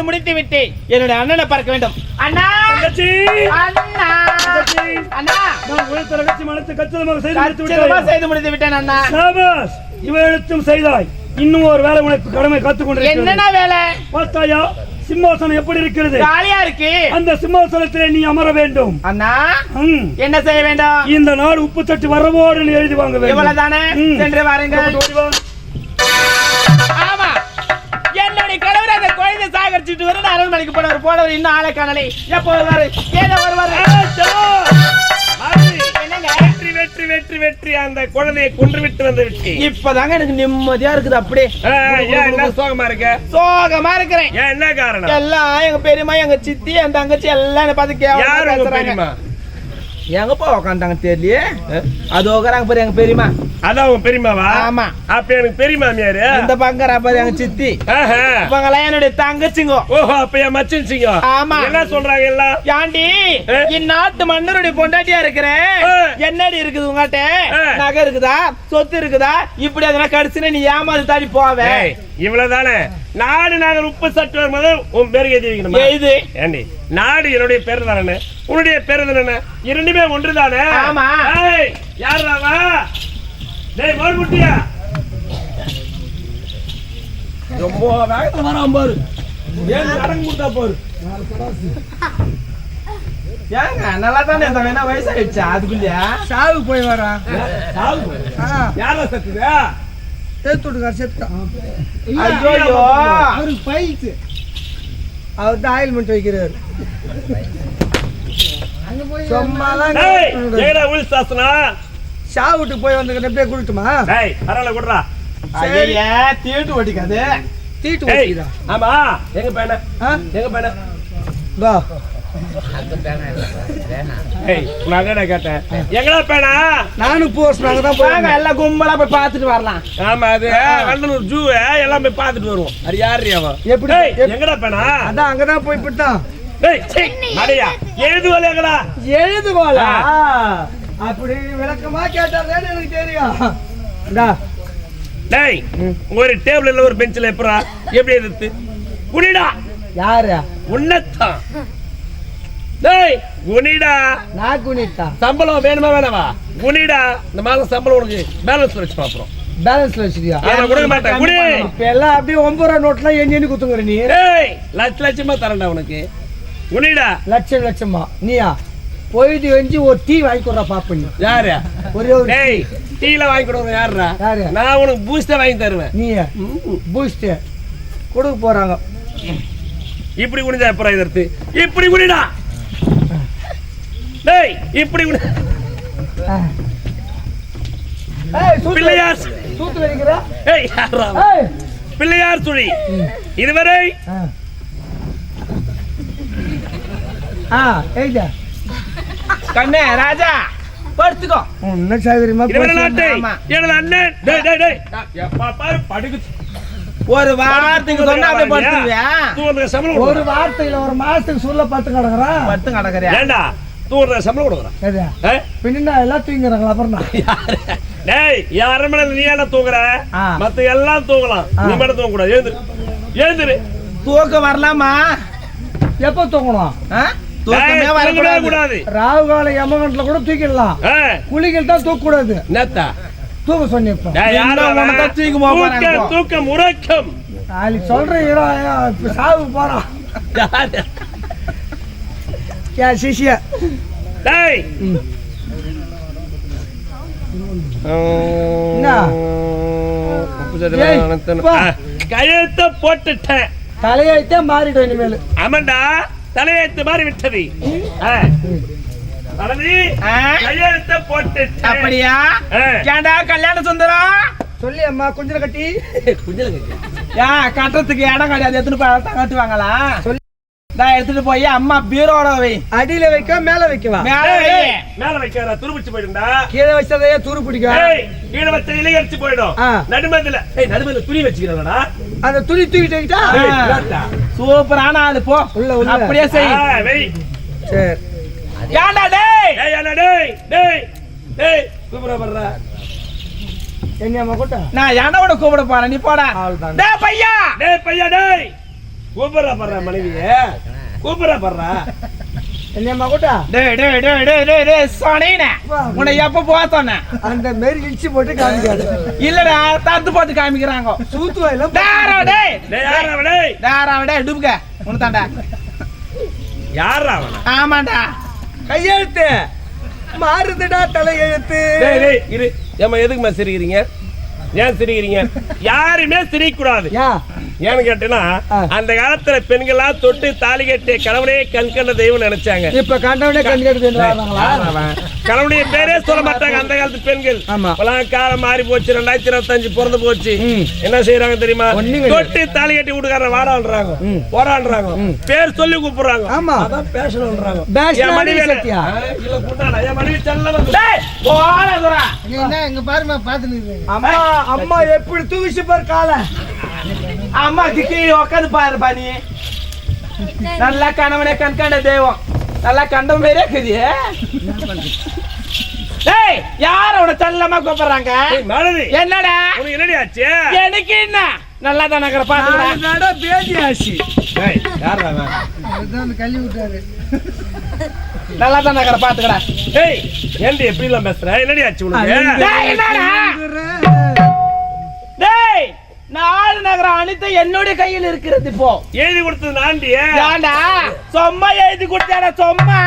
செய்து முடித்து விட்டு என்னுடைய அண்ணனை பார்க்க வேண்டும். அண்ணா! தங்கச்சி! அண்ணா! அண்ணா! நான் உழைத்த ரகசிய மனத்தை கச்சிதமாக செய்து முடித்து விட்டேன். செய்து முடித்து விட்டேன் அண்ணா. சாபாஸ் இவர்களுக்கும் செய்தாய். இன்னும் ஒரு வேலை உனக்கு கடமை காத்துக் கொண்டிருக்கிறது. என்னண்ணா வேலை? பார்த்தாயா? சிம்மாசனம் எப்படி இருக்கிறது? ஜாலியா இருக்கு. அந்த சிம்மாசனத்திலே நீ அமர வேண்டும். அண்ணா. என்ன செய்ய வேண்டும்? இந்த நாள் உப்பு தட்டு வரவோடு எழுதி வாங்க வேண்டும். இவ்வளவுதானே. சென்று வாருங்கள். அந்த குழந்தை சாகரிச்சுட்டு வர அரண்மனைக்கு போனவர் போனவர் இன்னும் ஆளை காணலை. எப்போ வருவாரு? ஏதோ வருவாரு. வெற்றி வெற்றி வெற்றி வெற்றி. அந்த குழந்தையை கொன்று விட்டு வந்து விட்டு இப்பதாங்க எனக்கு நிம்மதியா இருக்குது அப்படியே. என்ன சோகமா இருக்க? சோகமா இருக்கிறேன். என்ன காரணம்? எல்லாம் எங்க பெரியம்மா எங்க சித்தி என் தங்கச்சி எல்லாம் என்னை பார்த்து கேவலமா உங்க பேசுறாங்க பெரியம்மா எங்க போ உக்காந்தாங்க தெரியலையே அது உக்காராங்க பாரு எங்க பெரியம்மா அதான் உங்க பெரியம்மாவா ஆமா. அப்ப எனக்கு பெரிய மாமியாரு இந்த பங்கரா பாரு எங்க சித்தி. இவங்கெல்லாம் என்னுடைய தங்கச்சிங்க ஓஹோ அப்ப என் மச்சின்சிங்க ஆமா. என்ன சொல்றாங்க எல்லாம் ஏண்டி ஏ? இந்நாட்டு மன்னருடைய பொண்டாட்டியா இருக்கிறேன். என்னடி இருக்குது உங்ககிட்ட ஏ. நகை இருக்குதா சொத்து இருக்குதா இப்படி அதெல்லாம் கடிச்சுன்னு நீ ஏமாறு தாடி போவே ஏய், இவ்வளவுதானே நாடு நாங்கள் உப்பு சட்டு வரும்போது உன் பேருக்கு எழுதி வைக்கணுமா? இது ஏண்டி நாடு என்னுடைய பேரு தானே? உன்னுடைய பேரு தானே? இரண்டுமே ஒன்று தானே? ஆமா. ஏய், யாருடா அவ? டேய் மோர் முட்டியா? ரொம்ப வேகத்துல வரான் பாரு. ஏன் அடங்க முட்டா பாரு? ஏங்க நல்லா தானே இந்த வேணா வயசாயிடுச்சா? அதுக்குள்ளயா? சாவு போய் வரான் யாரா சத்துதா தேத்துட்டுக்கார் செத்தான் ஐயோ. அவருக்கு பயிற்சி அவர் தான் ஆயில்மெண்ட் வைக்கிறாரு. சாவுட்டு போய் வந்து எப்படியே கொடுத்துமா டேய் பரவாயில்ல குடுறா. ஐயா தீட்டு ஓட்டிக்காது தீட்டு ஓட்டிக்கிறா ஆமா எங்க பையன? எங்க பையன? வா ஏய் நான் என்னடா கேட்டேன்? எங்கடா பேனா நானும் போஸ்ட் நாங்க தான் வாங்க போய் எல்லாம் கும்பலா போய் பார்த்துட்டு வரலாம். ஆமா அது வண்டலூர் ஜூ எல்லாம் போய் பார்த்துட்டு வருவோம். அது யாரு அவன்? எப்படி? டேய் எப்- எங்கடா பேனா அதான் அங்கதான் போய் பிட்டான் டேய் சீ, மடையா. ஏது வலை எங்கடா? எழுதுகோல? அப்படி விளக்கமா கேட்டாதான் எனக்கு தெரியும். டேய் ஒரு டேபிள்ல ஒரு பெஞ்சில எப்பறா எப்படி? எதிர்த்து குனிடா யாரு? உன்னத்தான். டேய் குனிடா. நான் குனிட்டா. சம்பளம் வேணுமா வேணாவா குனிடா. இந்த மாதம் சம்பளம் உனக்கு பேலன்ஸ் வச்சு பாக்குறோம் பேலன்ஸ்ல வச்சிருக்கியா நான் கொடுக்க மாட்டேன். குடி. இப்ப எல்லாம் அப்படியே ஒன்பது ரூபா நோட்லாம் எண்ணி எண்ணி குத்துங்கிற நீ. டேய் லட்ச லட்சமா தரேன்டா உனக்கு. குனிடா. லட்சம் லட்சமா. நீயா? போயிட்டு வெஞ்சு ஒரு டீ வாங்கி கொடுறா பாப்ப நீ. யாரு? ஒரே ஒரு டேய் டீல வாங்கி கொடுங்க யாருடா? யாரு? நான் உனக்கு பூஸ்டா வாங்கி தருவேன். நீ பூஸ்ட் கொடுக்க போறாங்க. இப்படி குனிஞ்சா அப்புறம் எதிர்த்து இப்படி குனிடா. டேய் இப்படி பிள்ளையார் பிள்ளையார் சுழி. இதுவரை கண்ணே ராஜா படுத்துக்கோ. என்ன சாகரியமா. எனது அண்ணன் டேய் டேய் டேய். எப்பா பாரு படுகு ஒரு வாரத்துக்கு சொன்னா அப்படியே படுத்துவியா ஒரு வார்த்தையில ஒரு மாசத்துக்கு சொல்ல பார்த்து கிடக்குறான் படுத்து கிடக்குறியா? தூங்குற சம்பளம் கொடுக்குறேன்? பின்னா எல்லாம் தூங்கிறாங்களா அப்புறம் நான் டேய் என் அரண்மனையில் நீ என்ன தூங்குற. மத்த எல்லாம் தூங்கலாம். நீ மட்டும் தூங்க கூடாது எழுந்துரு. எழுந்துரு. தூக்கம் வரலாமா? எப்போ தூங்கணும்? தூக்கமே வரக்கூடாது. கூடாது ராகு கால யமகண்டத்துல கூட தூக்கிடலாம். குளிகள் தான் தூக்க கூடாது என்னத்தா தூக்க தான் தூக்கி தூக்கம், உறக்கம். நாளைக்கு சொல்றேன் சாவு போறான். சிஷிய டேய் பா. ஆ, கையெழுத்த போட்டுட்டேன். தலையெழுத்தே மாறிடும் இனிமேல். ஆமாண்டா தலையெழுத்து மாறி விட்டது? கையெழுத்த போட்டுட்டேன். அப்படியா. ஏண்டா கல்யாண சுந்தரம்? சொல்லி அம்மா கொஞ்சம் கட்டி. ஏன் கட்டுறதுக்கு இடம் கிடையாது. அதான் கட்டுவாங்களா சொல்லி. நான் எடுத்துட்டு போய் அம்மா பீரோட வை. அடியில வைக்க மேல வைக்கவா? மேல வை. மேல வைக்காத துருபிச்சு போயிடும்டா. கீழே வச்சதையே துரு பிடிக்கும் ஏய் கீழே வச்ச இலை அடிச்சு போயிடும். நடுமதுல ஏய் நடுமதுல துணி வச்சுக்கிறடா அந்த துணி தூக்கிட்டு. சூப்பரான ஆளு போ. உள்ள, உள்ள. அப்படியே செய். வெய். சரி. ஏண்டா டேய்? ஏய் அண்ணா டேய்? டேய். டேய் கூப்பிட வர்றா. என்ன அம்மா கூட்ட நான் என்னோட கூப்பிட போறேன். நீ போடா. அவ்வளவுதான். டேய் பையா. டேய் பையா டேய். கூப்பிடுறா படுறா மனைவிய. கூப்பிடுறா படுறா. என்ன மகுட்டா டேய் டேய் டேய் டேய் டேய் டேய் சொன்னேனே. உன்னை எப்ப போக சொன்னேன்? அந்த மாரி இடிச்சு போட்டு காமிக்காது. இல்லடா தத்து போட்டு காமிக்கிறாங்க. சூத்து வாயில டேரா டேய் டேய் யாரா டேய் டேரா டேய் டுபுக உனதாண்டா யாரா அவன்? ஆமாண்டா. கையெழுத்து. மாறுதுடா தலையெழுத்து. டேய் டேய் இரு. ஏம்மா எதுக்கும்மா சிரிக்கிறீங்க? ஏன் சிரிக்கிறீங்க? யாருமே சிரிக்க கூடாது யா. ஏன்னு கேட்டீங்கன்னா. அந்த காலத்துல பெண்கள்லாம் தொட்டு தாலி கட்டிய கணவனே கண் கண்ட தெய்வம் நினைச்சாங்க. இப்ப கண்டவனே கண் கணவனுடைய பேரே சொல்ல மாட்டாங்க அந்த காலத்து பெண்கள். காலம் மாறி போச்சு ரெண்டாயிரத்தி இருபத்தஞ்சு பிறந்து போச்சு. என்ன செய்யறாங்க தெரியுமா. தொட்டு தாலி கட்டி வீட்டுக்காரர வாடான்றாங்க ம். போராடுறாங்க பேர் சொல்லி கூப்பிடுறாங்க. ஆமா. அதான் பேசணுன்றாங்க பேஷன் என் மனைவி என் செல்ல துரா அம்மா அம்மா எப்படி தூவிச்சு பாரு காலை. அம்மா கீழே உட்காந்து பாருப்பா நீ நல்லா கணவனே கண்கண்ட தெய்வம் நல்லா கண்டம் பேரே இருக்குது டேய் யார் அவனை தள்ளமா கூப்பிடுறாங்க என்னடா உனக்கு என்னடி ஆச்சு எனக்கு என்ன நல்லா தான் நகர பாத்துக்கிறேன் நட பேதி ஆசி ஏய், யார்றா அவன்? நல்லா தான் நகர பாத்துக்கிறேன் ஏய் ஏன்டி எப்படி எல்லாம் பேசுற என்னடி ஆச்சு உனக்கு டேய் என்னடா டேய் நாலு நகரம் அனைத்தும் என்னுடைய கையில் இருக்கிறது இப்போ. எழுதி கொடுத்தது நான்டி ஏன்டா சும்மா எழுதி கொடுத்தாடா சும்மா.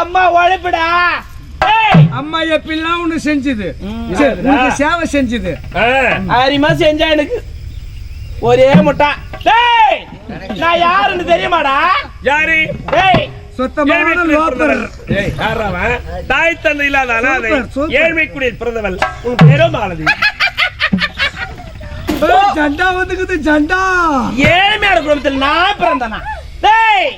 அம்மா உழைப்புடா. டேய் அம்மா எப்படிலாம் உனக்கு செஞ்சது. சரி, உனக்கு சேவை செஞ்சது. அரிமா செஞ்சா எனக்கு ஒரே முட்டா. டேய் நான் யாருன்னு தெரியுமாடா? யாரு? டேய் சுத்தமான ஏழ்மைக்குடியில் லோப்பர் பிறந்தவள். ஏய், யார்றா அவன்? தாய் தந்தை இல்லாத அனாதை. Super, super. ஏழ்மைக்குடியில் பிறந்தவள். உன் பேரோ மாலதி ஜண்டா வந்துக்குது ஜண்டா. ஏழ்மையான குடும்பத்தில் நான் பிறந்தனா? டேய்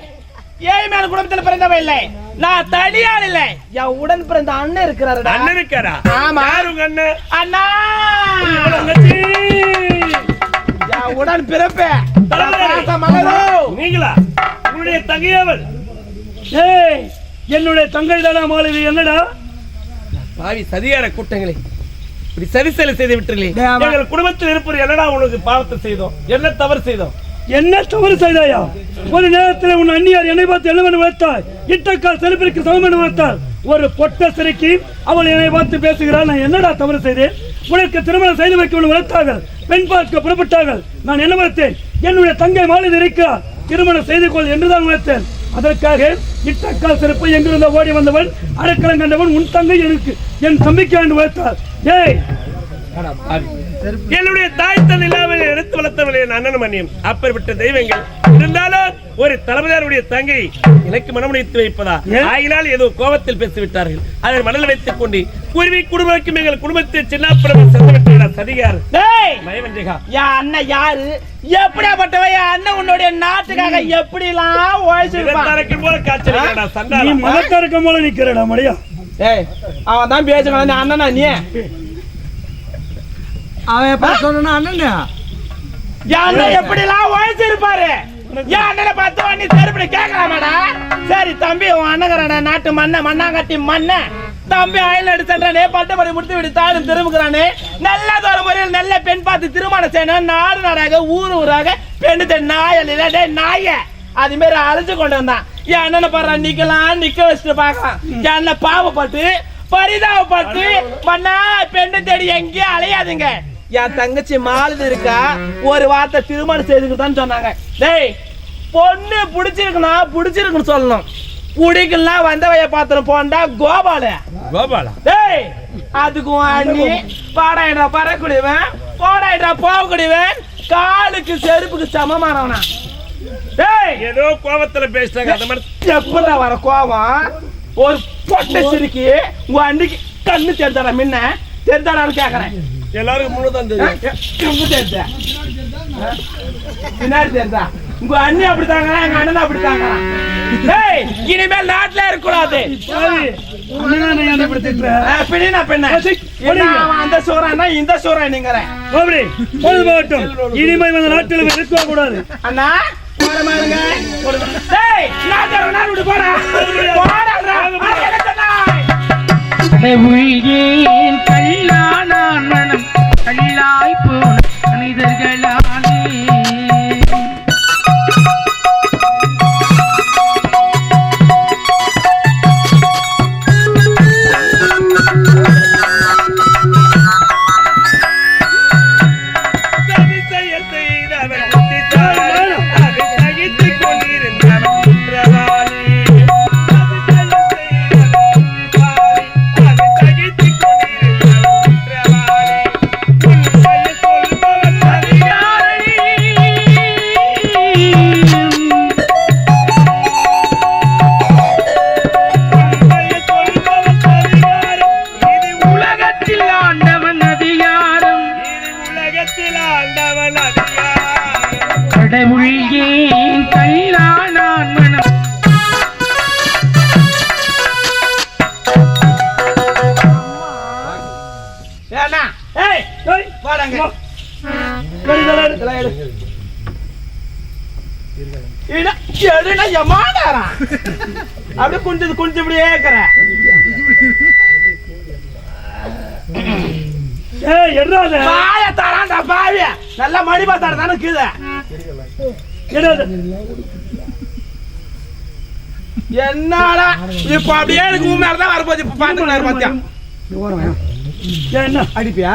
ஏழ்மையான குடும்பத்தில் பிறந்தவன் இல்லை. நான் தனியாள் இல்லை. என் உடன் பிறந்த அண்ணன் இருக்கிறாருடா. அண்ணன் இருக்காரா? ஆமா. யாரு உங்க அண்ணன்? அண்ணா. என் உடன் பிறப்பே. நீங்களா? உன்னுடைய தங்கையவள் ஏய் என்னுடைய தங்கை தானா மாலவி என்னடா? பாவி சதிகார கூட்டங்களே. இப்படி சரி செயல் செய்து ஆமா. எங்கள் குடும்பத்தில் இருப்பது என்னடா உனக்கு பாவத்தை செய்தோம்? என்ன தவறு செய்தோம்? என்ன தவறு செய்தாயா? ஒரு நேரத்தில் உன் அந்நியார் என்னை பார்த்து என்னவென்று வளர்த்தாய் இட்டக்கால் செருப்பிற்கு சமம் வளர்த்தாள் ஒரு பொட்ட சிறைக்கு அவள் என்னை பார்த்து பேசுகிறாள். நான் என்னடா தவறு செய்தேன்? உனக்கு திருமணம் செய்து வைக்க வளர்த்தார்கள் பெண் பார்க்க புறப்பட்டார்கள். நான் என்ன வளர்த்தேன் என்னுடைய தங்கை மாலை இருக்கிறார் திருமணம் செய்து கொள் என்றுதான் உணர்த்தேன் அதற்காக இட்டக்கால் செருப்பை எங்கிருந்த ஓடி வந்தவன் அடைக்கலம் கண்டவன் உன் தங்கை எனக்கு. என் தம்பிக்கு வளர்த்தாள் ஏய் என்னுடைய தாய் தந்தை இல்லாமல் எடுத்து வளர்த்தவளே அண்ணன் மணியம் அப்பேற்பட்ட தெய்வங்கள் இருந்தாலும் ஒரு தளபதியாருடைய தங்கை எனக்கு மனமுடித்து வைப்பதா? ஆகினால் ஏதோ கோபத்தில் பேசிவிட்டார்கள். அதை மனதில் வைத்துக் கொண்டு குருவி குடும்பக்கும் எங்கள் குடும்பத்தை சின்னப்படம் சென்றுவிட்டார் சதிகார் மயவஞ்சகா என் அண்ணன் யாரு? எப்படியாப்பட்டவ அண்ணன் உன்னுடைய நாட்டுக்காக எப்படிலாம் உழைச்சிருப்பான் இதற்காரர்கள் போல காய்ச்சல் சண்டாளா. மதக்காரக்க போல நிக்கிறடா மடியா. டேய் அவன் தான் பேசுகிறான் அண்ணனா நீ? அவன் எப்ப சொன்னா அண்ணன்? என் அண்ணன் எப்படிலாம் உழைச்சிருப்பாரு? என் அண்ணனை பார்த்து செருப்படி கேட்கலாமாடா? சரி தம்பி உன் அண்ணகரான நாட்டு மண்ணை மண்ணாங்கட்டி மண்ணை. தம்பி அயல் எடுத்துறானே பட்டப்படி முடித்து விட்டு தாயும் திரும்புகிறானே. நல்ல ஒரு முறையில் நல்ல பெண் பார்த்து திருமணம் செய்யணும். நாடு நாடாக ஊர் ஊராக பெண்ணு நாயல் இல்ல நாய. அது மாதிரி அழைச்சு கொண்டு வந்தான். என் அண்ணனை பாரு நிக்கலாம் நிக்க வச்சுட்டு பார்க்கலாம். என் அண்ணன் பாவப்பட்டு பரிதாபப்பட்டு மண்ணா பெண்ணு தேடி எங்கேயும் அலையாதுங்க. என் தங்கச்சி மாலுது இருக்கா? ஒரு வார்த்தை திருமணம் செய்துக்கிட்டான்னு சொன்னாங்க. டேய் பொண்ணு பிடிச்சிருக்குன்னா பிடிச்சிருக்குன்னு சொல்லணும். பிடிக்கலாம் வந்தவைய பாத்திரம் போண்டா கோபால. கோபாலா? டேய் அதுக்கும் அண்ணி பாடாயிடா பறக்கூடியவன் போடாயிடா போகக்கூடியவன் காலுக்கு செருப்புக்கு சமமானவனா. ஏதோ கோபத்துல பேசுறாங்க அந்த மாதிரி எப்படா வர கோவம்? ஒரு பொட்டை சிரிக்கி உங்க அன்னைக்கு கண்ணு தெரிஞ்சாடா முன்ன? தெரிஞ்சாடான்னு கேக்குறேன். எல்லாருக்கும் முன்னதான் தெரியும். கண்ணு தெரிஞ்சா? பின்னாடி தெரிஞ்சா? உங்க அண்ணி அப்படி தாங்கலாம் எங்க அண்ணன் அப்படி டேய் இனிமேல் நாட்டுல இருக்க கூடாது பாவி, அண்ணனா என்னை இப்படி திட்டுற? பின்னா பின்ன. என்ன அவன் அந்த சூறானா இந்த சூறா நீங்கிறேன் பாபுடி, பொழுது போகட்டும். இனிமே இந்த நாட்டில் இருக்கவே கூடாது. அண்ணா போற மாதிரிங்க டேய் விட்டு போடா போடா. கல்லானான் மனம் கல்லாய் போன மனிதர்களானே. அப்படியே குஞ்சு குஞ்சு இப்படியே இருக்கிற ஏய் எடாத பாய தரான்டா பாவி. நல்லா மணி பார்த்தாரு தானே கீழே. எடாத என்னடா? இப்ப அப்படியே எனக்கு உன் மேலதான் வரப்போகுது. இப்ப பாத்துக்கலாம் பாத்தியா என்ன? அடிப்பியா?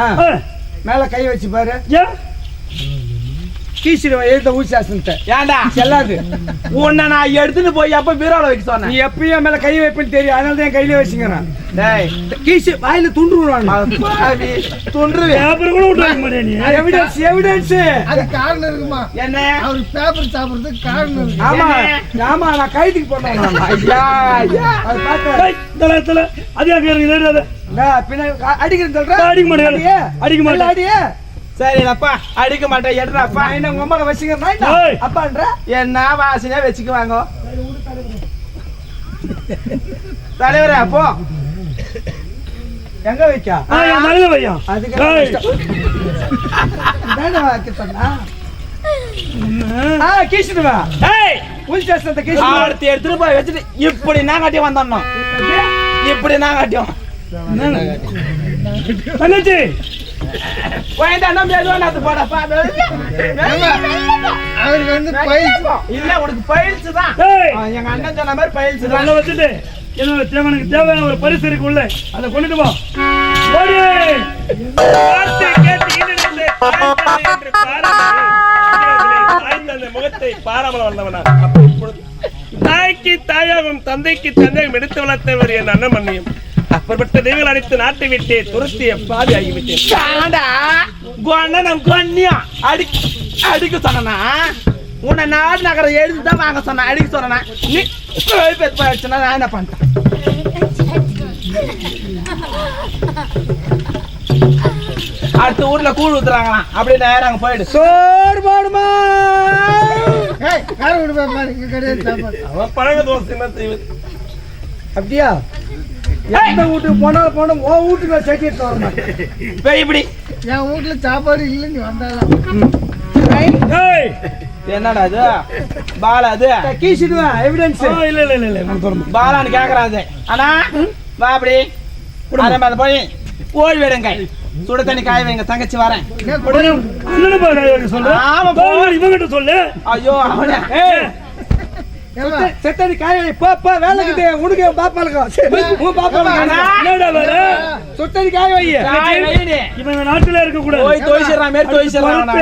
மேல கை வச்சு பாரு. ஏன் கீசிடுவன் எழுத ஊசாசனத்தை ஏன்டா செல்லாது. உன்னை நான் எடுத்துட்டு போய் அப்ப பீரோல வைக்க நீ சொன்னேன் எப்பயும் மேல கை வைப்பேன்னு தெரியும். அதனால தான் என் கையில வச்சுக்கிறேன். டேய் கீசு வாயில துண்டுருவேன் பேப்பர் கூட விட்டுருக்க மாட்டே நீ. எவிடன்ஸ் எவிடன்ஸ் அது காரணம் இருக்குமா? என்ன? அவர் பேப்பர் சாப்பிடுறதுக்கு காரணம் இருக்கு. ஆமா. ஆமா நான் கைதுக்கு போனேன் ஐயா ஐயா. அது ஏய், இதெல்லாம் இதெல்லாம். அது எங்க இருக்கு எடாத நான் பின்ன அடிக்கிறேன் சொல்றேன் அடிக்க மாட்டேன். அடிக்க மாட்டேன். சரிடாப்பா அடிக்க மாட்டேன் எடுறாப்பா என்ன உங்க அம்மாவை வச்சுக்கிறேன் ஏய். அப்பான்ற? என்ன வாசனையா வச்சுக்குவாங்க? தலைவரே அப்போ. எங்க வைக்கா? மனதில் வையா அதுக்கு சொன்னா கீசிடுவா எடுத்துட்டு போய் வச்சுட்டு இப்படி நான் கட்டி வந்தோம் இப்படி நான் கட்டியும் தங்கச்சி. அவருக்கு வந்து பயிற்சி. இல்ல உனக்கு பயிற்சி தான். எங்க அண்ணன் சொன்ன மாதிரி பயிற்சி தான். வச்சுட்டு என்னோட தேவனுக்கு தேவையான ஒரு பரிசு இருக்கு உள்ள. அதை கொண்டுட்டு போ. முகத்தை பாராமல் வந்தவனா. தாய்க்கு தாயாகும் தந்தைக்கு தந்தையும் எடுத்து வளர்த்தவர் என் அண்ணன் மண்ணியும் அப்பற்பட்ட தெய்வங்கள் அடித்து நாட்டை விட்டு துரத்திய பாதி ஆகிவிட்டேன். தாண்டா கொண்டனம் கொன்னியம் அடி அடிக்க சொன்னா உன்னை நாடு நகரம் எழுதி தான் வாங்க சொன்னேன். அடிக்க சொன்னா நீ போயிடுச்சுன்னா நான் என்ன பண்ணிட்டேன் அடுத்த ஊர்ல கூழ் ஊத்துறாங்களாம். அப்படியே நேரம் அங்க போயிடு. சோறு போடுமா? பழக தோசை என்ன செய்வது? அப்படியா? எந்த வீட்டுக்கு போனாலும் போனோம் உன் வீட்டுக்கு நான் சேர்த்து எடுத்து வர மாட்டேன் போய் இப்படி. என் வீட்டுல சாப்பாடு இல்லை நீ ஏய். என்னடா அது பாலா அது? கீசிடுவேன் எவிடன்ஸ் இல்ல இல்ல இல்ல இல்ல தொடர்ந்து பாலான்னு கேக்குறாது அண்ணா வா அப்படி. அதே மாதிரி போய் ஓய்வு விடுங்க சுட தண்ணி காய வைங்க தங்கச்சி வரேன். உடனே சொல்றேன் ஆமா, போ. இவங்கிட்ட சொல்லு. ஐயோ அவனே. ஏய். செத்தடி காய வை. போ போ வேலைக்கு உனக்கு என் பாப்பாளுக்கும் உன் வேலை? சுத்தடி காய வை. இவன் நாட்டுல இருக்க கூடாது போய் தோய்ச்சிடுறான் மாரி தோய்ச்சிடுறான்.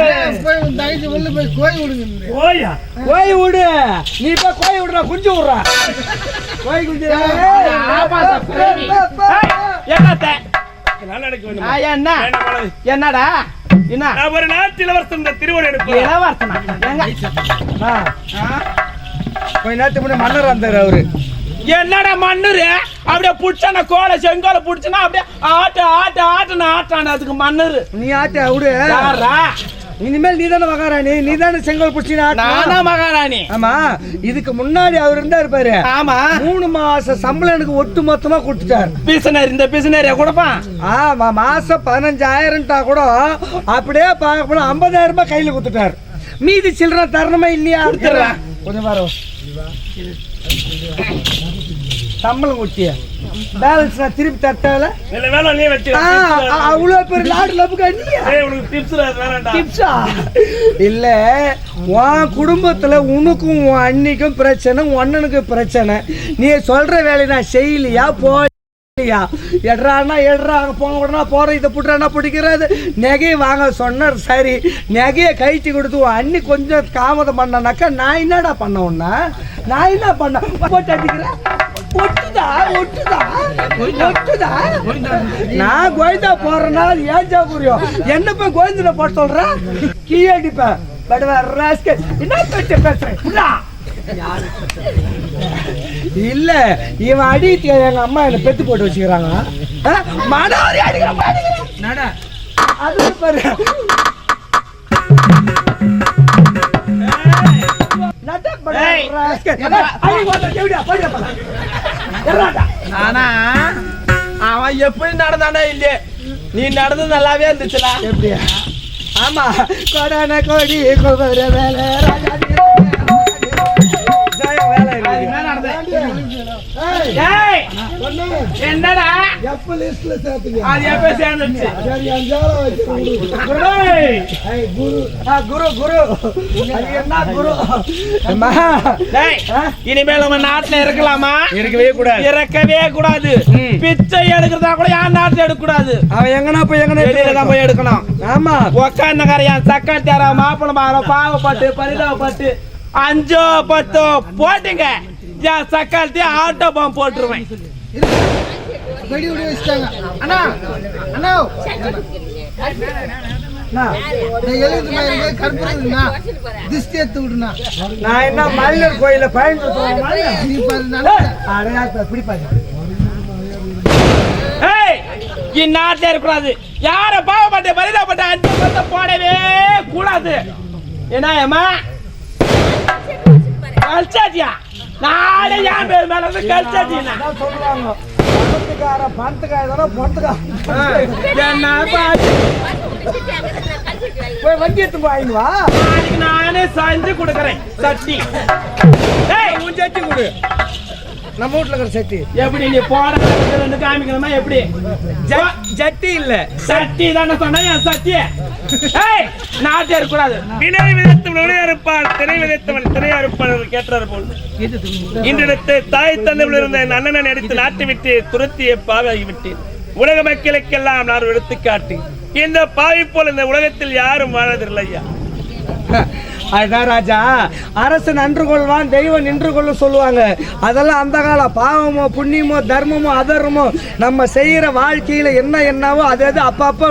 போய் உன் தங்கச்சி உள்ள போய் கோய் விடுங்க ஓயா கோய் விடு. நீ போய் கோய் விடுறா குஞ்சு விடுறா. கோய் குஞ்சு. என்னத்த? என்னடா? என்ன? நான் ஒரு நாட்டு இளவரசன் இந்த திருவோடு எடுப்பேன் இளவரசனா? எங்க ஆ? கொஞ்ச நேரத்துக்கு முன்னாடி மன்னர் வந்தாரு அவரு. என்னடா மண்ணுரு அப்படியே புடிச்சான கோலை செங்கோலை புடிச்சனா அப்படியே ஆட்டு ஆட்டு ஆட்டுன்னு ஆட்டான அதுக்கு மண்ணுரு நீ ஆட்ட விடு. யாரா இனிமேல் நீ தானே மகாராணி. நீ தானே செங்கல் பிடிச்சி நானா மகாராணி. ஆமா. இதுக்கு முன்னாடி அவர் இருந்தாரு பாரு. ஆமா. மூணு மாசம் சம்பளம் எனக்கு ஒட்டு மொத்தமா கொடுத்துட்டாரு. பிசினர் இந்த பிசினரிய கொடுப்பான் ஆமா மாசம் பதினஞ்சாயிரம்ட்டா கூட அப்படியே பார்க்க போனா ஐம்பதாயிரம் ரூபாய் கையில கொடுத்துட்டாரு. மீதி சில்லற தரணுமா இல்லையா? கொடுத்துடுறேன். கொஞ்சம் பாரு. சம்பளம் கொடுத்திய பேலன்ஸ் நான் திருப்பி தட்டால? இல்ல வேணாம் நீ வச்சு அவ்வளவு பெரிய லாடு லப்புக்கா உனக்கு டிப்ஸ் வேணாம்டா டிப்ஸா இல்ல உன் குடும்பத்துல உனக்கும் உன் அண்ணிக்கும் பிரச்சனை உன் அண்ணனுக்கு பிரச்சனை. நீ சொல்ற வேலையை நான் செய்யலையா? போலியா எட்றானா எட்றா அங்க போக விடனா போற இதை புட்டுறானா பிடிக்கிறது? நகையை வாங்க சொன்ன சரி. நகையை கழிச்சு கொடுத்து உன் அண்ணி கொஞ்சம் தாமதம் பண்ணனாக்கா நான் என்னடா பண்ண உன்ன? நான் என்ன பண்ண? போட்டு அடிக்கிறேன். ஒட்டுதா? ஒட்டுதா? ஒட்டுதா? நான் கோயந்தா போறேன்னா அது ஏன் புரியும்? என்ன போய் கோயந்தில போட சொல்றேன் கீ அடிப்பேன். படுவா ராஸ்கல். என்ன பேச்சு பேசுறேன் இல்ல இவன் அடித்து எங்க அம்மா என்ன பெத்து போட்டு வச்சுக்கிறாங்க? மனோரி அடிக்கிற அது பாரு. அடி. ஆனா அவன் எப்படி நடந்தானே இல்லையே. நீ நடந்தது நல்லாவே இருந்துச்சுடா. எப்படியா? ஆமா கொடான கொடி குபர வேலை என்னடா? எப்ப லிஸ்ட்ல சேர்த்துங்க அது எப்ப சேர்ந்துச்சு சரி அஞ்சாயிரம் வச்சு டேய், குரு. குரு என்ன குரு? அம்மா, டேய், இனிமேல் நம்ம நாட்டுல இருக்கலாமா? இருக்கவே கூடாது. இறக்கவே கூடாது. பிச்சை எடுக்கிறதா கூட யார் நாட்டுல எடுக்க கூடாது அவன் எங்கனா போய் எங்கனா வெளியில தான் போய் எடுக்கணும். ஆமா. உக்காந்தக்காரையன் சக்கரத்தார மாப்பிள மாறம் பாவப்பட்டு பரிதாபப்பட்டு அஞ்சோ பத்தோ போட்டுங்க. என் சக்காலத்தையே ஆட்டோ பாம்பு போட்டுருவேன். வெடி வெடி வச்சுட்டாங்க. அண்ணா அண்ணா. நான் என்ன மல்லர் கோயில இந்நாட்டில் இருக்கக்கூடாது. யார பாவப்பட்டு பரிதாபப்பட்டு அஞ்சு பத்த போடவே கூடாது. என்ன ஏமா கல்ச்சாச்சியா நாளே என் பேர் மேல இருந்து கல்ச்சாச்சியா அதான் சொல்லுவாங்க பணத்துக்கார பணத்துக்கார பொணத்துக்கார என்ன பாத்து போய் வண்டி எடுத்து போய் வா நாளைக்கு நானே செஞ்சு கொடுக்கறேன். சட்டி. ஏய் உன் சட்டி கொடு. நம்ம வீட்டுல இருக்கிற சட்டி எப்படி நீ போட காமிக்கணுமா எப்படி ஜட்டி இல்ல. சட்டி தானே சொன்னா என் சட்டி ஏய் நாட்டே இருக்கக்கூடாது. வினை விதைத்தவன் வினையறுப்பான் திரை விதைத்தவன் என்று கேட்டார் போல். இன்றிடத்து தாய் தந்தையில் இருந்த என் அண்ணனை எடுத்து நாட்டை விட்டு துரத்திய உலக மக்களுக்கெல்லாம் நான் எடுத்துக்காட்டு. இந்த பாவி போல் இந்த உலகத்தில் யாரும் வாழதில்லை ஐயா. அதுதான் ராஜா அரசு நன்று கொள்வான் தெய்வம் நின்று கொள்ள சொல்லுவாங்க. அதெல்லாம் அந்த காலம் பாவமோ புண்ணியமோ தர்மமோ அதர்மோ நம்ம செய்கிற வாழ்க்கையில் என்ன என்னவோ அது அது அப்பப்போ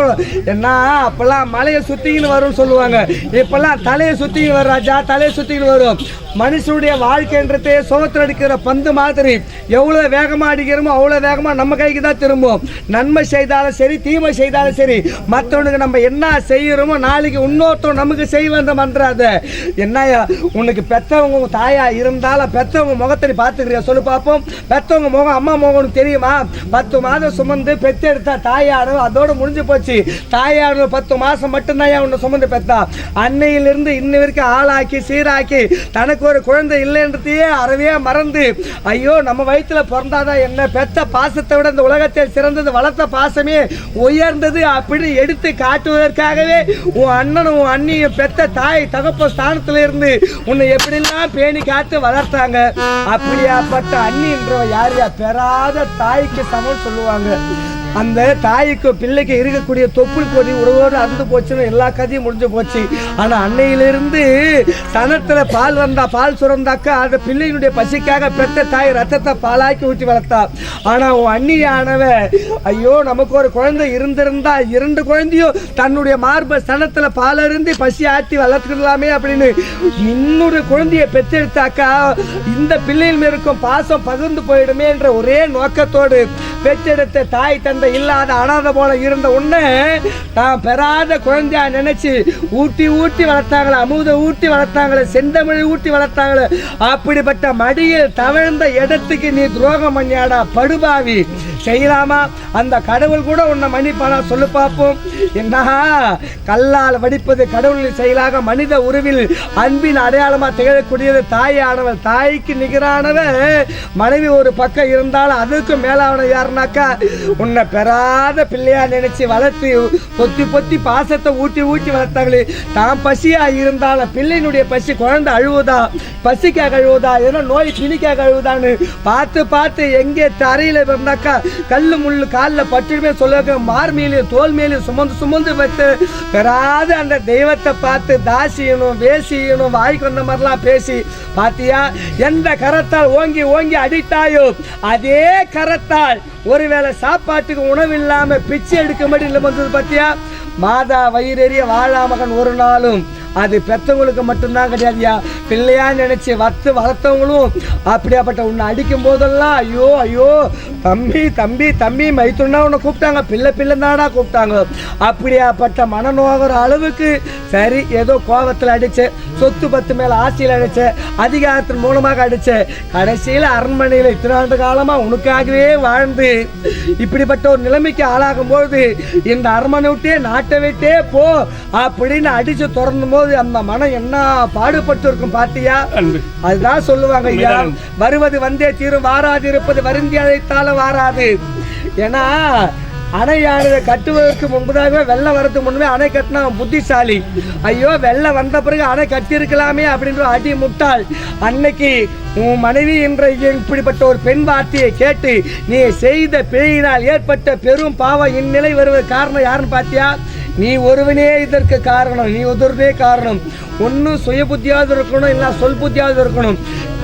என்ன அப்போல்லாம் மலையை சுற்றிக்கின்னு வரும்னு சொல்லுவாங்க. இப்போல்லாம் தலையை சுத்திக்கின்னு வரும் ராஜா தலையை சுற்றிக்கின்னு வரும். மனுஷனுடைய வாழ்க்கைன்றது சுகத்தில் அடிக்கிற பந்து மாதிரி. எவ்வளோ வேகமாக அடிக்கிறோமோ அவ்வளோ வேகமாக நம்ம கைக்கு தான் திரும்பும். நன்மை செய்தாலும் சரி தீமை செய்தாலும் சரி மற்றவனுக்கு நம்ம என்ன செய்கிறோமோ நாளைக்கு இன்னொருத்தவன் நமக்கு செய்வந்த மன்றாத. என்னய்யா உனக்கு பெத்தவங்க உங்க தாயா இருந்தாலும் பெத்தவங்க முகத்தை நீ பார்த்துக்கிறியா? சொல்லு பார்ப்போம் பெத்தவங்க முகம் அம்மா முகம் உனக்கு தெரியுமா? பத்து மாதம் சுமந்து பெத்தெடுத்தா தாயானு அதோட முடிஞ்சு போச்சு. தாயானு பத்து மாசம் மட்டும்தான் உன்னை சுமந்து பெத்தா. அன்னையிலிருந்து இன்ன வரைக்கும் ஆளாக்கி சீராக்கி தனக்கு ஒரு குழந்தை இல்லைன்றதையே அறவே மறந்து ஐயோ நம்ம வயிற்றுல பிறந்தாதான் என்ன? பெத்த பாசத்தை விட இந்த உலகத்தில் சிறந்தது வளர்த்த பாசமே உயர்ந்தது அப்படின்னு எடுத்து காட்டுவதற்காகவே உன் அண்ணனும் உன் அண்ணியும் பெத்த தாய் தகப்ப ஸ்தானத்துல இருந்து உன்னை எப்படிலாம் பேணி காத்து வளர்த்தாங்க? அப்படியாப்பட்ட அண்ணின்றவ யார் யா? பெறாத தாய்க்கு சமம் சொல்லுவாங்க. அந்த தாய்க்கு பிள்ளைக்கு இருக்கக்கூடிய தொப்புள் கொடி உறவோடு அறுந்து போச்சுன்னு எல்லா கதையும் முடிஞ்சு போச்சு. ஆனால் அன்னையிலிருந்து தனத்தில் பால் வந்தா பால் சுரந்தாக்கா அந்த பிள்ளையினுடைய பசிக்காக பெத்த தாய் ரத்தத்தை பாலாக்கி ஊற்றி வளர்த்தா. ஆனால் உன் அண்ணியானவ ஐயோ நமக்கு ஒரு குழந்தை இருந்திருந்தா இரண்டு குழந்தையும் தன்னுடைய மார்ப ஸ்தனத்தில் பாலருந்து பசி ஆட்டி வளர்த்துக்கலாமே அப்படின்னு இன்னொரு குழந்தையை பெற்றெடுத்தாக்கா இந்த பிள்ளையில் இருக்கும் பாசம் பகிர்ந்து போயிடுமே என்ற ஒரே நோக்கத்தோடு பெற்றெடுத்த தாய் தந்தை இல்லாத அனாத போல இருந்த உடனே நான் பெறாத குழந்தையா நினைச்சு ஊட்டி ஊட்டி வளர்த்தாங்களே அமுத ஊட்டி வளர்த்தாங்களே செந்தமிழ் ஊட்டி வளர்த்தாங்களே. அப்படிப்பட்ட மடியில் தவழ்ந்த இடத்துக்கு நீ துரோகம் பண்ணியாடா படுபாவி. செய்யலாமா? அந்த கடவுள் கூட உன்னை மன்னிப்பானா? சொல்லு பார்ப்போம். என்ன? கல்லால் வடிப்பது கடவுளின் செயலாக மனித உருவில் அன்பின் அடையாளமாக திகழக்கூடியது தாயானவள் தாய்க்கு நிகரானவள் மனைவி ஒரு பக்கம் இருந்தாலும் அதுக்கும் மேலானவன் யாருனாக்கா? உன்னை பெறாத பிள்ளையா நினைச்சு வளர்த்து பொத்தி பொத்தி பாசத்தை ஊட்டி ஊட்டி வளர்த்தாங்களே. தான் பசியா இருந்தாலும் பிள்ளையினுடைய பசி குழந்தை அழுவுதா? பசிக்காக அழுவுதா? ஏதோ நோய் பிணிக்காக அழுவுதான்னு பார்த்து பார்த்து எங்கே தரையில் இருந்தாக்கா கல்லு முள்ளு காலில் பட்டுமே சொல்லுவாங்க மார் மேலேயும் தோல் மேலேயும் சுமந்து சுமந்து வைத்து பெறாத அந்த தெய்வத்தை பார்த்து தாசியனும் வேசியனும் வாய்க்கு வந்த மாதிரிலாம் பேசி பாத்தியா? எந்த கரத்தால் ஓங்கி ஓங்கி அடித்தாயோ அதே கரத்தால் ஒருவேளை சாப்பாட்டுக்கு உணவு இல்லாமல் பிச்சை எடுக்கும்படி இல்லை வந்தது பாத்தியா? மாதா வயிறெறிய வாழா மகன் ஒரு நாளும் அது பெற்றவங்களுக்கு மட்டும்தான் கிடையாதுயா. பிள்ளையா நினைச்சு வத்து வளர்த்தவங்களும் அப்படியாப்பட்ட உன்னை அடிக்கும் போதெல்லாம் ஐயோ ஐயோ தம்பி தம்பி தம்பி மைத்துனா உன்னை கூப்பிட்டாங்க. பிள்ளை பிள்ளை தானா கூப்பிட்டாங்க. அப்படியாப்பட்ட மனநோகிற அளவுக்கு சரி ஏதோ கோபத்தில் அடித்தேன் சொத்து பத்து மேலே ஆசையில் அடித்தேன் அதிகாரத்தின் மூலமாக அடித்தேன் கடைசியில் அரண்மனையில் இத்தனை ஆண்டு காலமாக உனக்காகவே வாழ்ந்து இப்படிப்பட்ட ஒரு நிலைமைக்கு ஆளாகும் போது இந்த அரண்மனை விட்டே நாட்டை விட்டே போ அப்படின்னு அடிச்சு திறந்தும் போது அந்த மனம் என்ன பாடுபட்டு இருக்கும் பாத்தியா? அன்பு. அதுதான் சொல்லுவாங்க ஐயா வருவது வந்தே தீரும் வாராது இருப்பது வருந்தி அழைத்தாலும் வாராது. ஏன்னா அணையானதை கட்டுவதற்கு முன்பதாகவே வெள்ளம் வரதுக்கு முன்பே அணை கட்டினா புத்திசாலி. ஐயோ வெள்ளம் வந்த பிறகு அணை கட்டியிருக்கலாமே அப்படின்ற அடி முட்டாள். அன்னைக்கு உன் மனைவி என்ற இப்படிப்பட்ட ஒரு பெண் வார்த்தையை கேட்டு நீ செய்த பிழையினால் ஏற்பட்ட பெரும் பாவம் இந்நிலை வருவது காரணம் யாருன்னு பார்த்தியா நீ ஒருவனே இதற்கு காரணம் நீ ஒருவனே காரணம். ஒன்றும் சுய புத்தியாவது இருக்கணும் இல்லை சொல் புத்தியாவது இருக்கணும்.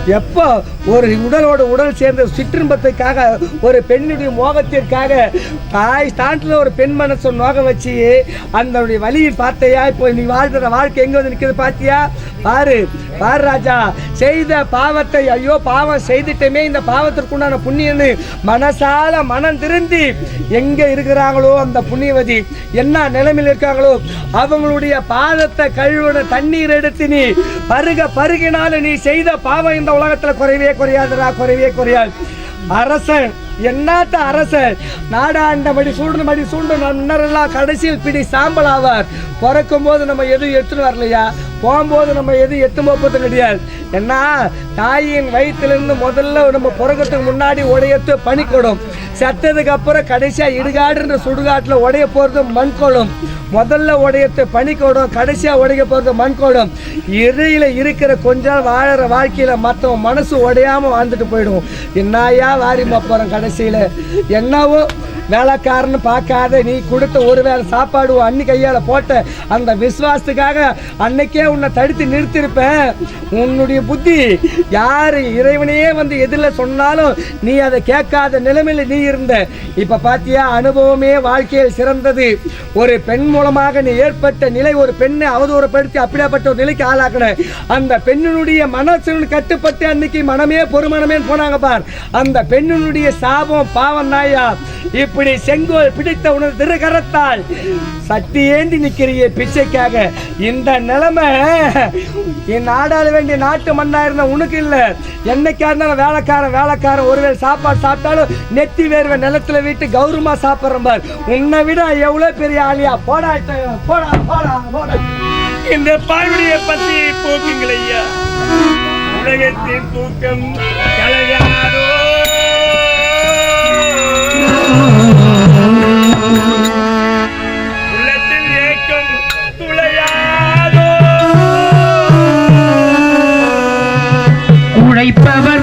எப்போ ஒரு உடலோட உடல் சேர்ந்த சிற்றின்பத்திற்காக ஒரு பெண்ணுடைய மோகத்திற்காக தாய் ஸ்டாண்டில் ஒரு பெண் மனசை நோக வச்சு அந்தனுடைய வழியில் பார்த்தையா? இப்போ நீ வாழ்கிற வாழ்க்கை எங்கே வந்து நிற்கிறது பார்த்தியா பாரு பாரு ராஜா செய்த பாவத்தை ஐயோ பாவம் செய்துட்டமே இந்த பாவத்திற்குண்டான புண்ணியன்னு மனசால மனம் திருந்தி எங்க இருக்கிறாங்களோ அந்த புண்ணியவதி என்ன நிலைமையில் இருக்காங்களோ அவங்களுடைய பாதத்தை கழுவுன தண்ணீர் எடுத்து நீ பருக பருகினால நீ செய்த பாவம் இந்த உலகத்துல குறைவே குறையாதுடா குறைவே குறையாது. அரசன் என்னாட்ட அரசன் நாடாண்டபடி சூடுனபடி சூண்டு நன்னரெல்லாம் கடைசியில் பிடி சாம்பல் ஆவார். பிறக்கும் போது நம்ம எதுவும் எடுத்துன்னு வரலையா? போகும்போது நம்ம எதுவும் எட்டு போகிறது கிடையாது. ஏன்னா தாயின் வயிற்றுலேருந்து முதல்ல நம்ம பிறக்கிறதுக்கு முன்னாடி உடையத்து பனிக்கொடும். செத்ததுக்கு அப்புறம் கடைசியாக இடுகாடுன்ற சுடுகாட்டில் உடைய போகிறது மண்கொடும். முதல்ல உடையத்து பனிக்கூடம் கடைசியாக உடைய போகிறது மண்கொடும் இடையில இருக்கிற கொஞ்ச நாள் வாழற வாழ்க்கையில் மற்றவன் மனசு உடையாமல் வாழ்ந்துட்டு போயிடுவோம். என்னையா வாரிமா போகிறோம் கடைசியில். என்னவோ வேலைக்காரன்னு பார்க்காத நீ கொடுத்த ஒரு வேளை சாப்பாடு அன்னி கையால் போட்ட அந்த விசுவாசத்துக்காக அன்னைக்கே உன்னை தடுத்து நிறுத்திருப்பேன் உன்னுடைய புத்தி யார் இறைவனையே வந்து எதிரில் சொன்னாலும் நீ அதை கேட்காத நிலைமையில் நீ இருந்த. இப்போ பார்த்தியா அனுபவமே வாழ்க்கையில் சிறந்தது. ஒரு பெண் மூலமாக நீ ஏற்பட்ட நிலை ஒரு பெண்ணை அவதூறப்படுத்தி அப்படியாப்பட்ட ஒரு நிலைக்கு ஆளாக்கின. அந்த பெண்ணினுடைய மனசு கட்டுப்பட்டு அன்னைக்கு மனமே பொறுமனமே போனாங்க பார். அந்த பெண்ணினுடைய சாபம் பாவம் நாயா. இப்படி செங்கோல் பிடித்த உனது திருகரத்தால் சட்டி ஏந்தி நிற்கிறிய பிச்சைக்காக. இந்த நிலைமை என் நாடாள வேண்டிய நாட்டு மண்ணா இருந்த உனக்கு இல்ல. என்னைக்கா இருந்தாலும் வேலைக்காரன் வேலைக்காரன் ஒருவேளை சாப்பாடு சாப்பிட்டாலும் நெத்தி வேர்வை நிலத்துல வீட்டு கௌரவமா சாப்பிடுற பார். உன்னை விட எவ்வளவு பெரிய ஆளியா? போடா போடா போடா போடா. இந்த பாழ்வுடைய பசியை போக்குங்கள் ஐயா. உலகத்தின் தூக்கம் கலகாதோ. உள்ளத்தில் ஏக்கம் துளையாதோ. உழைப்பவர்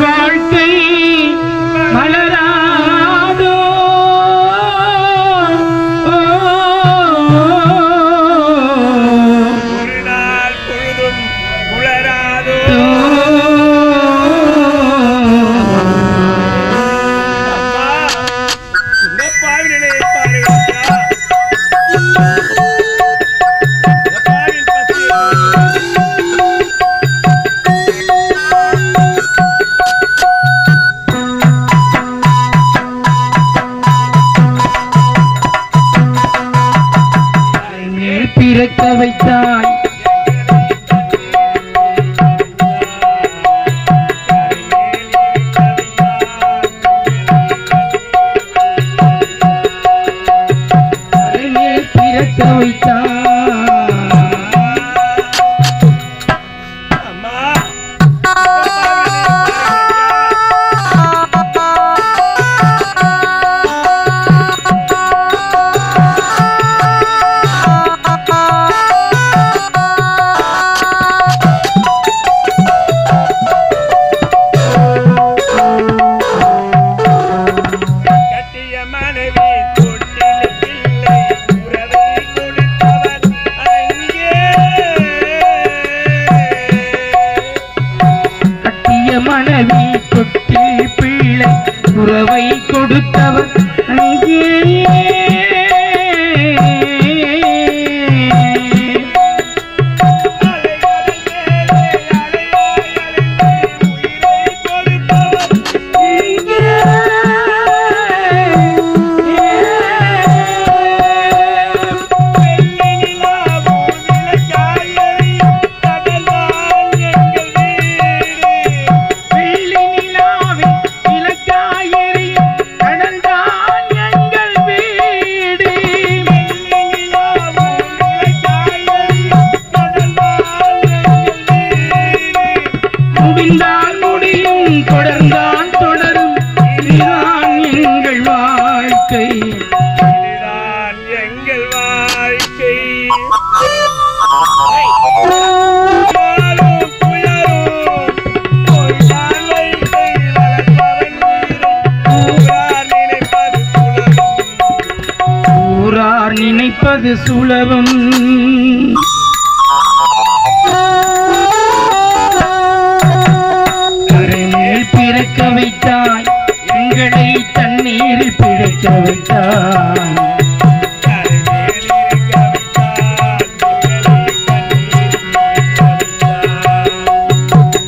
தண்ணீரில் பிழைக்க வைத்தான்.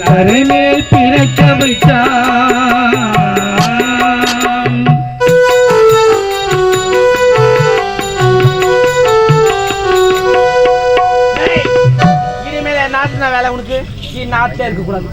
கரைமேல் பிறக்க வைத்தாய் டேய், இனிமேல் என் வேலை உனக்கு? நீ நாட்டில் இருக்கக்கூடாது.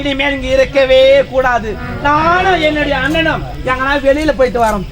இனிமேல் இங்க இருக்கவே கூடாது. நானும் என்னுடைய அண்ணனும் எங்கன்னா வெளியில போயிட்டு வரோம்.